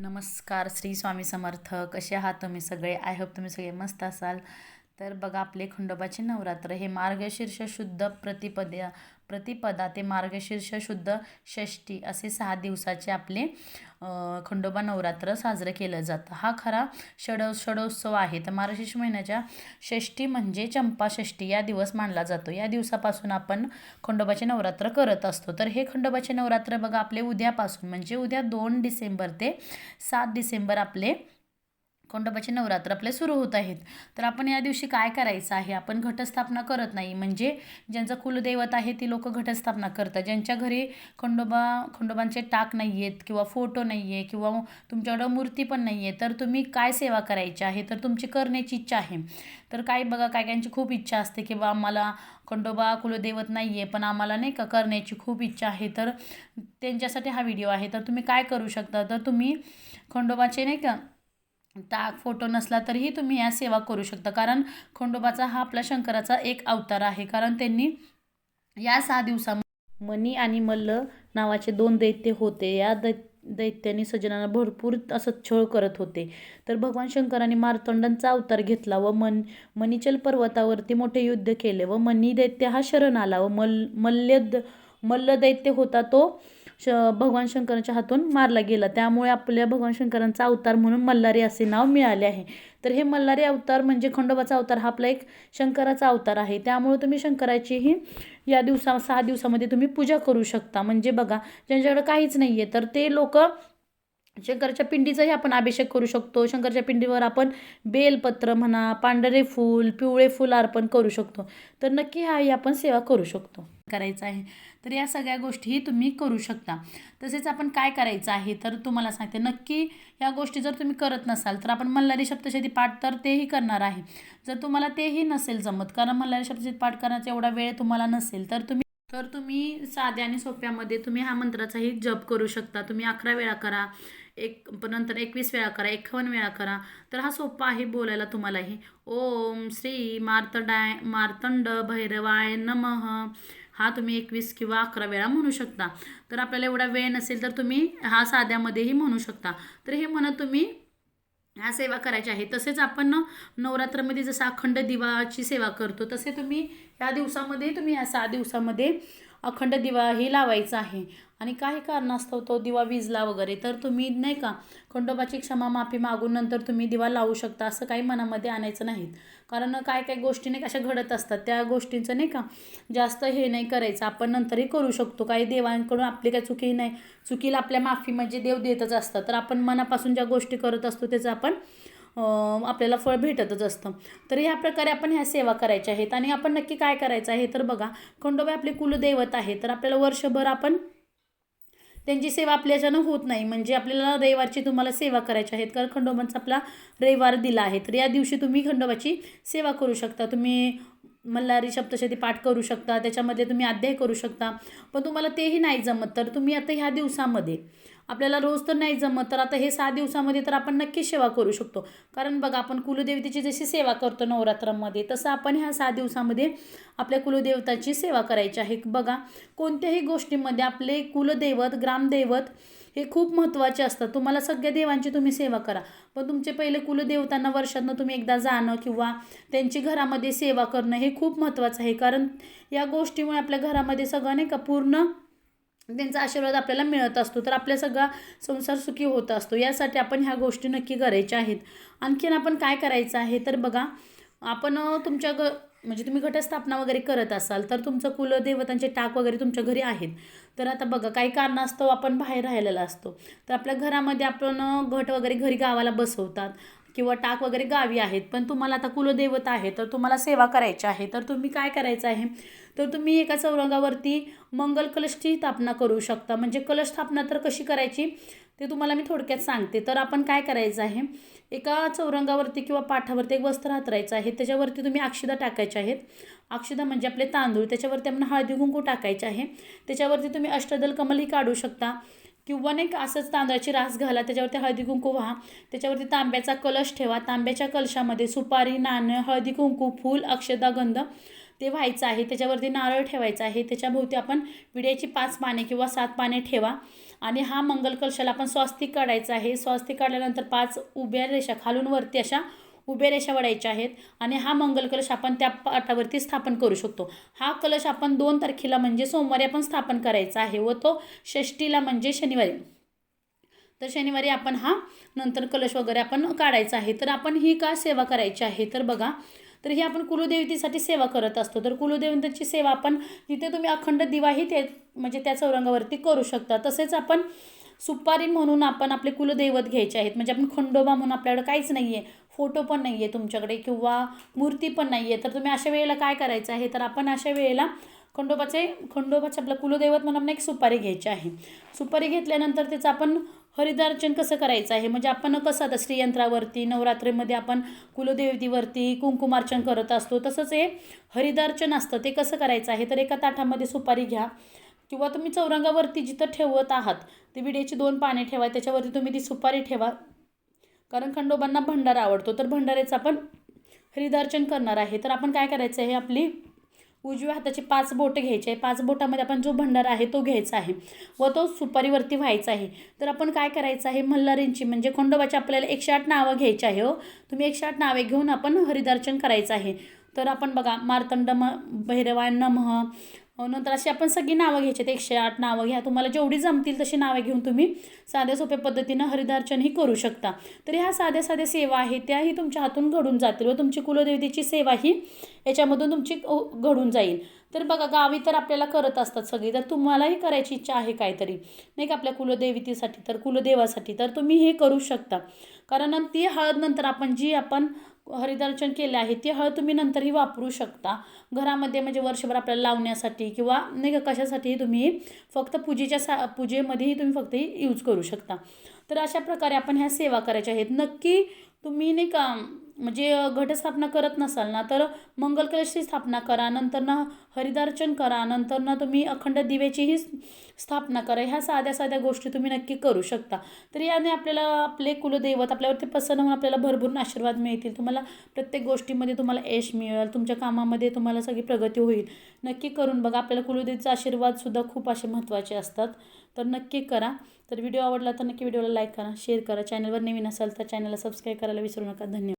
नमस्कार श्री स्वामी समर्थ कसे आहात तुम्ही सगळे? आय होप तुम्ही सगळे मस्त असाल. तर बघा आपले खंडोबाचे नवरात्र हे मार्गशीर्ष शुद्ध प्रतिपद्या प्रतिपदा ते मार्गशीर्ष शुद्ध षष्टी असे सहा दिवसाचे आपले खंडोबा नवरात्र साजरं केलं जातं. हा खरा षड षडोत्सव आहे. तर मार्गशीर्ष महिन्याच्या षष्टी म्हणजे चंपाषष्टी या दिवस मानला जातो. या दिवसापासून आपण खंडोबाचे नवरात्र करत असतो. तर हे खंडोबाचे नवरात्र बघा आपले उद्यापासून म्हणजे उद्या दोन डिसेंबर ते सात डिसेंबर आपले खंडोबाचे नवरात्र आपले सुरू होत आहेत. तर आपण या दिवशी काय करायचं आहे? आपण घटस्थापना करत नाही. म्हणजे ज्यांचं कुलदैवत आहे ती लोक घटस्थापना करतात. ज्यांच्या घरी खंडोबा खंडोबांचे टाक नाही आहेत किंवा फोटो नाही आहे किंवा तुमच्याकडं मूर्ती पण नाही आहे तर तुम्ही काय सेवा करायची आहे? तर तुमची करण्याची इच्छा आहे. तर काही बघा काय काहींची खूप इच्छा असते की बा आम्हाला खंडोबा कुलदैवत नाही आहे पण आम्हाला नाही का करण्याची खूप इच्छा आहे. तर त्यांच्यासाठी हा व्हिडिओ आहे. तर तुम्ही काय करू शकता? तर तुम्ही खंडोबाचे नाही का टाक फोटो नसला तरीही तुम्ही या सेवा करू शकता. कारण खंडोबाचा हा आपला शंकराचा एक अवतार आहे. कारण त्यांनी या सहा दिवसामध्ये मनी आणि मल्ल नावाचे दोन दैत्य होते. या दै दैत्यांनी सज्जनांना भरपूर असं छळ करत होते. तर भगवान शंकराने मार्तंडांचा अवतार घेतला व मन मनीचल पर्वतावरती मोठे युद्ध केले व मनी दैत्य हा शरण आला व मल मल्ल मल्ल दैत्य होता तो श भगवान शंकरांच्या हातून मारला गेला. त्यामुळे आपल्या भगवान शंकरांचा अवतार म्हणून मल्हारी असे नाव मिळाले आहे. तर हे मल्हारी अवतार म्हणजे खंडोबाचा अवतार. हा आपला एक शंकराचा अवतार आहे. त्यामुळे तुम्ही शंकराचीही या दिवसा सहा दिवसामध्ये तुम्ही पूजा करू शकता. म्हणजे बघा ज्यांच्याकडे काहीच नाही आहे तर ते लोक शंकरच्या पिंडीचाही आपण अभिषेक करू शकतो. शंकरच्या पिंडीवर आपण बेलपत्र म्हणा पांढरे फूल पिवळे फूल अर्पण करू शकतो. तर नक्की हाही आपण सेवा करू शकतो. करायचं आहे. तर या सगळ्या गोष्टीही तुम्ही करू शकता. तसेच आपण काय करायचं आहे? तर तुम्हाला सांगते. नक्की या गोष्टी जर तुम्ही करत नसाल तर आपण मल्हारी सप्तशती पाठ तर तेही करणार आहे. जर तुम्हाला तेही नसेल जमत कारण मल्हारी सप्तशती पाठ करण्याचा एवढा वेळ तुम्हाला नसेल तर तुम्ही तर तुम्ही साध्या आणि सोप्यामध्ये तुम्ही हा मंत्राचाही जप करू शकता. तुम्ही अकरा वेळा करा. एक नंतर एकवीस वेळा करा एकावन्न वेळा करा. तर हा सोपा आहे बोलायला तुम्हालाही. ओम श्री मार्तडाय मार्तंड भैरवाय नमः. हा तुम्ही एकवीस किंवा अकरा वेळा म्हणू शकता. तर आपल्याला एवढा वेळ नसेल तर तुम्ही हा साध्यामध्येही म्हणू शकता. तर हे म्हणत तुम्ही ह्या सेवा करायच्या आहे. तसेच आपण नवरात्रामध्ये जसं अखंड दिवाची सेवा करतो तसे तुम्ही ह्या दिवसामध्ये तुम्ही ह्या सहा दिवसामध्ये अखंड दिवा ही लावायचा आहे. आणि काही कारणास्तव तो दिवा विजला वगैरे तर तुम्ही नाही का खंडोबाची क्षमा माफी मागून नंतर तुम्ही दिवा लावू शकता असं काही मनामध्ये आणायचं नाहीत. कारण काय काय गोष्टी नाही कशा घडत असतात. त्या गोष्टींचं नाही का जास्त हे नाही करायचं. आपण नंतरही करू शकतो. काही देवांकडून आपली काही चुकी नाही. चुकीला आपल्या माफी म्हणजे देव देतच असतात. तर आपण मनापासून ज्या गोष्टी करत असतो त्याचं आपण आपल्याला फळ भेटतच असतं. तर ह्या प्रकारे आपण ह्या सेवा करायच्या आहेत. आणि आपण नक्की काय करायचं आहे तर बघा खंडोबा आपले कुलदैवत आहे. तर आपल्याला वर्षभर आपण त्यांची सेवा आपल्याच्यानं होत नाही. म्हणजे आपल्याला रविवारची तुम्हाला सेवा करायची आहेत कारण खंडोबांचा आपला रविवार दिला आहे. तर या दिवशी तुम्ही खंडोबाची सेवा करू शकता. तुम्ही मल्हारी सप्तशती पाठ करू शकता. त्याच्यामध्ये तुम्ही अध्याय करू शकता. पण तुम्हाला तेही नाही जमत. तर तुम्ही आता ह्या दिवसामध्ये आपल्याला रोज तर नाही जमत. तर आता हे सहा दिवसामध्ये तर आपण नक्की सेवा करू शकतो. कारण बघा आपण कुलदेवतेची जशी सेवा करतो नवरात्रामध्ये तसं आपण ह्या सहा दिवसामध्ये आपल्या कुलदेवताची सेवा करायची आहे. बघा कोणत्याही गोष्टीमध्ये आपले कुलदैवत ग्रामदैवत हे खूप महत्त्वाचे असतात. तुम्हाला सगळ्या देवांची तुम्ही सेवा करा. पण तुमचे पहिले कुलदेवतांना वर्षातनं तुम्ही एकदा जाणं किंवा त्यांची घरामध्ये सेवा करणं हे खूप महत्त्वाचं आहे. कारण या गोष्टीमुळे आपल्या घरामध्ये सगळं नाही का पूर्ण त्यांचा आशीर्वाद आपल्याला मिळत असतो तर आपल्या सगळा संसार सुखी होत असतो. यासाठी आपण ह्या गोष्टी नक्की करायच्या आहेत. आणखीन आपण काय करायचं आहे? तर बघा आपण तुमच्या ग म्हणजे तुम्ही घटस्थापना वगैरे करत असाल तर तुमचं कुलदेवतांचे टाक वगैरे तुमच्या घरी आहेत. तर आता बघा काही कारणास्तव आपण बाहेर राहिलेला असतो. तर आपल्या घरामध्ये आपण घट वगैरे घरी गावाला बसवतात. किंवा टाक वगैरे गावी आहेत पण तुम्हाला आता कुलदैवत आहे तर तुम्हाला सेवा करायची आहे तर तुम्ही काय करायचं आहे? तर तुम्ही एका चौरंगावरती मंगल कलशची स्थापना करू शकता. म्हणजे कलश स्थापना तर कशी करायची? ते तुम्हाला मी थोडक्यात सांगते. तर आपण काय करायचं आहे? एका चौरंगावरती किंवा पाठावरती एक वस्त्र हातरायचं आहे. त्याच्यावरती तुम्ही अक्षिदा टाकायच्या आहेत. अक्षदा म्हणजे आपले तांदूळ. त्याच्यावरती आपण हळदी कुंकू टाकायचे आहे. त्याच्यावरती तुम्ही अष्टदल कमलही काढू शकता. किंवा नाही का असंच तांदळाची रास घाला त्याच्यावरती हळदी कुंकू व्हा. त्याच्यावरती तांब्याचा कलश ठेवा. तांब्याच्या कलशामध्ये सुपारी नाणं हळदी कुंकू फूल अक्षदा गंध ते व्हायचं आहे. त्याच्यावरती नारळ ठेवायचा आहे. त्याच्याभोवती आपण विड्याची पाच पाने किंवा सात पाने ठेवा. आणि हा मंगल कलशाला आपण स्वास्तिक काढायचा आहे. स्वास्तिक काढल्यानंतर पाच उभ्या रेषा खालून वरती अशा उभ्या रेषा वडायच्या आहेत आणि हा मंगल कलश आपण त्या पाटावरती स्थापन करू शकतो. हा कलश आपण दोन तारखेला म्हणजे सोमवारी आपण स्थापन करायचा आहे व तो षष्टीला म्हणजे शनिवारी. तर शनिवारी आपण हा नंतर कलश वगैरे आपण काढायचा आहे. तर आपण ही का सेवा करायची आहे? तर बघा. तर ही आपण कुलदेवतेसाठी सेवा करत असतो. तर कुलदेवतेची सेवा आपण तिथे तुम्ही अखंड दिवाही ते म्हणजे त्या चौरंगावरती करू शकता. तसेच आपण सुपारी म्हणून आपण आपले कुलदैवत घ्यायचे आहेत. म्हणजे आपण खंडोबा म्हणून आपल्याकडे काहीच नाही आहे फोटो पण नाही आहे तुमच्याकडे किंवा मूर्ती पण नाही आहे तर तुम्ही अशा वेळेला काय करायचं आहे? तर आपण अशा वेळेला खंडोबाचे खंडोबाचे आपलं कुलदैवत म्हणून आपण एक सुपारी घ्यायची आहे. सुपारी घेतल्यानंतर त्याचं आपण हरिदार्चन कसं करायचं आहे? म्हणजे आपण कसं आता श्रीयंत्रावरती नवरात्रीमध्ये आपण कुलदेवतीवरती कुंकुमार्चन करत असतो तसंच हे हरिदार्चन असतं ते कसं करायचं आहे? तर एका ताटामध्ये सुपारी घ्या. किंवा तुम्ही चौरंगावरती जिथं ठेवत आहात ते विड्याची दोन पाने ठेवा त्याच्यावरती तुम्ही ती सुपारी ठेवा. कारण खंडोबांना भंडारा आवडतो. तर भंडारेचं आपण हरिदर्शन करणार आहे. तर आपण काय करायचं आहे? आपली उजव्या हाताची पाच बोटं घ्यायची आहे. पाच बोटामध्ये आपण जो भंडारा आहे तो घ्यायचा आहे व तो सुपारीवरती व्हायचा आहे. तर आपण काय करायचं आहे? मल्हारींची म्हणजे खंडोबाची आपल्याला एकशे आठ नावं घ्यायची आहे हो. तुम्ही एकशे आठ नावे घेऊन आपण हरिदर्शन करायचं आहे. तर आपण बघा मार्तंड म भैरवाय नमः हो, नंतर अशी आपण सगळी नावं घ्यायची आहेत. एकशे आठ नावं घ्या. तुम्हाला जेवढी जमतील तशी नावे घेऊन तुम्ही साध्या सोप्या पद्धतीनं हरिदार्चनही करू शकता. तर ह्या साध्या साध्या सेवा आहेत त्याही तुमच्या हातून घडून जातील व तुमची कुलदेवतेची सेवा ही याच्यामधून तुमची घडून जाईल. तर बघा गावी तर आपल्याला करत असतात सगळी. तर तुम्हालाही करायची इच्छा आहे काहीतरी. नाही का आपल्या कुलदेवतेसाठी तर कुलदेवासाठी तर तुम्ही हे करू शकता. कारण ती हळद नंतर आपण जी आपण हरिदर्शन केले आहे ती हळद तुम्ही नंतरही वापरू शकता. घरामध्ये म्हणजे वर्षभर आपल्याला लावण्यासाठी किंवा नाही का कशासाठीही तुम्ही फक्त पूजेच्या सा पूजेमध्येही तुम्ही फक्त यूज करू शकता. तर अशा प्रकारे आपण ह्या सेवा करायच्या आहेत. नक्की तुम्ही नाही का म्हणजे घटस्थापना करत नसाल ना तर मंगल कलशची स्थापना करा नंतर ना हरिदार्चन करा नंतर ना तुम्ही अखंड दिव्याचीही स्थापना करा. ह्या साध्या साध्या गोष्टी तुम्ही नक्की करू शकता. तर याने आपल्याला आपले कुलदैवत आपल्यावरती प्रसन्न होऊन आपल्याला भरभरून आशीर्वाद मिळतील. तुम्हाला प्रत्येक गोष्टीमध्ये तुम्हाला यश मिळेल. तुमच्या कामामध्ये तुम्हाला सगळी प्रगती होईल. नक्की करून बघा. आपल्याला कुलदेवीचा आशीर्वादसुद्धा खूप असे महत्त्वाचे असतात. तर नक्की करा. तर व्हिडिओ आवडला तर नक्की व्हिडिओला लाईक करा शेअर करा. चॅनलवर नवीन असाल तर चॅनलला सबस्क्राईब करायला विसरू नका. धन्यवाद.